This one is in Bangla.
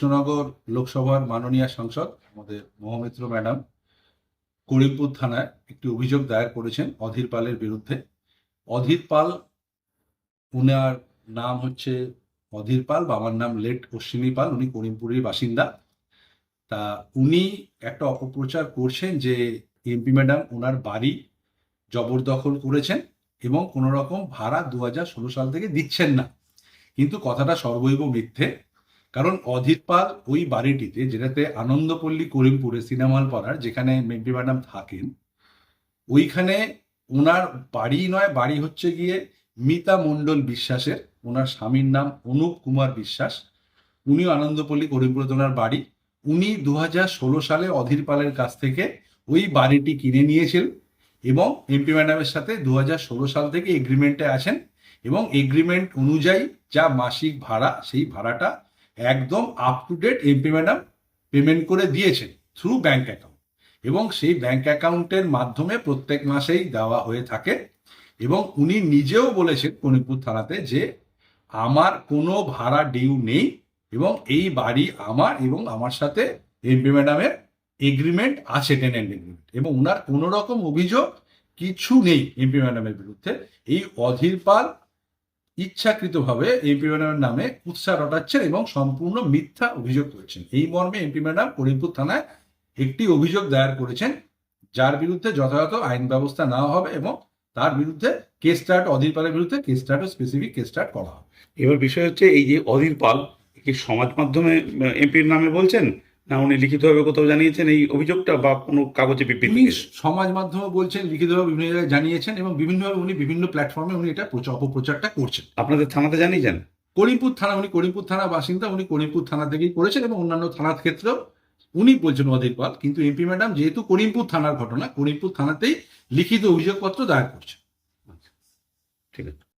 কৃষ্ণনগর লোকসভার মাননীয় সাংসদ আমাদের মহামিত্র ম্যাডাম করিমপুর থানায় একটি অভিযোগ দায়ের করেছেন অধীর পালের বিরুদ্ধে। অধীর পাল, উনার নাম হচ্ছে অধীর পাল বাবার নাম লেট অশ্বিনী পাল, উনি করিমপুরের বাসিন্দা। তা উনি একটা অপপ্রচার করছেন যে এমপি ম্যাডাম ওনার বাড়ি জবরদখল করেছেন এবং কোনো রকম ভাড়া দু সাল থেকে দিচ্ছেন না। কিন্তু কথাটা সর্বৈব মিথ্যে। কারণ অধীর পাল ওই বাড়িটিতে, যেটাতে আনন্দপল্লী করিমপুরে সিনেমাল পাড়ার, যেখানে এমপি ম্যাডাম থাকেন, ওইখানে ওনার বাড়ি নয়, বাড়ি হচ্ছে গিয়ে মিতা মণ্ডল বিশ্বাসের, ওনার স্বামীর নাম অনুপ কুমার বিশ্বাস, উনিও আনন্দপল্লী করিমপুরে ওনার বাড়ি। উনি দু সালে অধীর পালের কাছ থেকে ওই বাড়িটি কিনে নিয়েছিলেন এবং এমপি ম্যাডামের সাথে দু সাল থেকে এগ্রিমেন্টে আছেন এবং এগ্রিমেন্ট অনুযায়ী যা মাসিক ভাড়া, সেই ভাড়াটা একদম up to date MP madam payment করে দিয়েছেন থ্রু ব্যাংক অ্যাকাউন্ট এবং সেই ব্যাংক অ্যাকাউন্টের মাধ্যমে প্রত্যেক মাসেই দেওয়া হয়ে থাকে। এবং উনি নিজেও বলেছেন কনিপুর থানাতে যে আমার কোনো ভাড়া ডিউ নেই এবং এই বাড়ি আমার এবং আমার সাথে এমপি ম্যাডামের এগ্রিমেন্ট আছে টেনেন্ট এগ্রিমেন্ট এবং ওনার কোনো রকম অভিযোগ কিছু নেই এমপি ম্যাডামের বিরুদ্ধে। এই অধীর পাল ইচ্ছাকৃতভাবে এমপি ম্যাডামের নামে উৎসাহ রটাচ্ছেন এবং সম্পূর্ণ মিথ্যা অভিযোগ করেছেন। এই মর্মে এমপি ম্যাডাম করিমপুর থানায় একটি অভিযোগ দায়ের করেছেন, যার বিরুদ্ধে যথাযথ আইন ব্যবস্থা নেওয়া হবে এবং তার বিরুদ্ধে কেস স্টার্ট, অধীর পালের বিরুদ্ধে case start specific case start করা হবে। এবার বিষয় হচ্ছে এই যে অধীর পাল কি সমাজ মাধ্যমে এমপির নামে বলছেন না উনি লিখিতভাবে কোথাও জানিয়েছেন এই অভিযোগটা বা কোনো কাগজে বিবৃতি সমাজ মাধ্যমে বলছেন লিখিতভাবে বিভিন্ন জায়গায় জানিয়েছেন এবং বিভিন্নভাবে উনি বিভিন্ন প্ল্যাটফর্মে উনি এটা প্রচার অপপ্রচারটা করছেন। আপনাদের থানাতে জানিয়েছেন? করিমপুর থানা উনি করিমপুর থানা বাসিন্দা উনি করিমপুর থানা থেকেই করেছেন এবং অন্যান্য থানার ক্ষেত্রেও উনি বলছেন অধীর পাল। কিন্তু এমপি ম্যাডাম যেহেতু করিমপুর থানার ঘটনা করিমপুর থানাতেই লিখিত অভিযোগপত্র দায়ের করছে ঠিক আছে।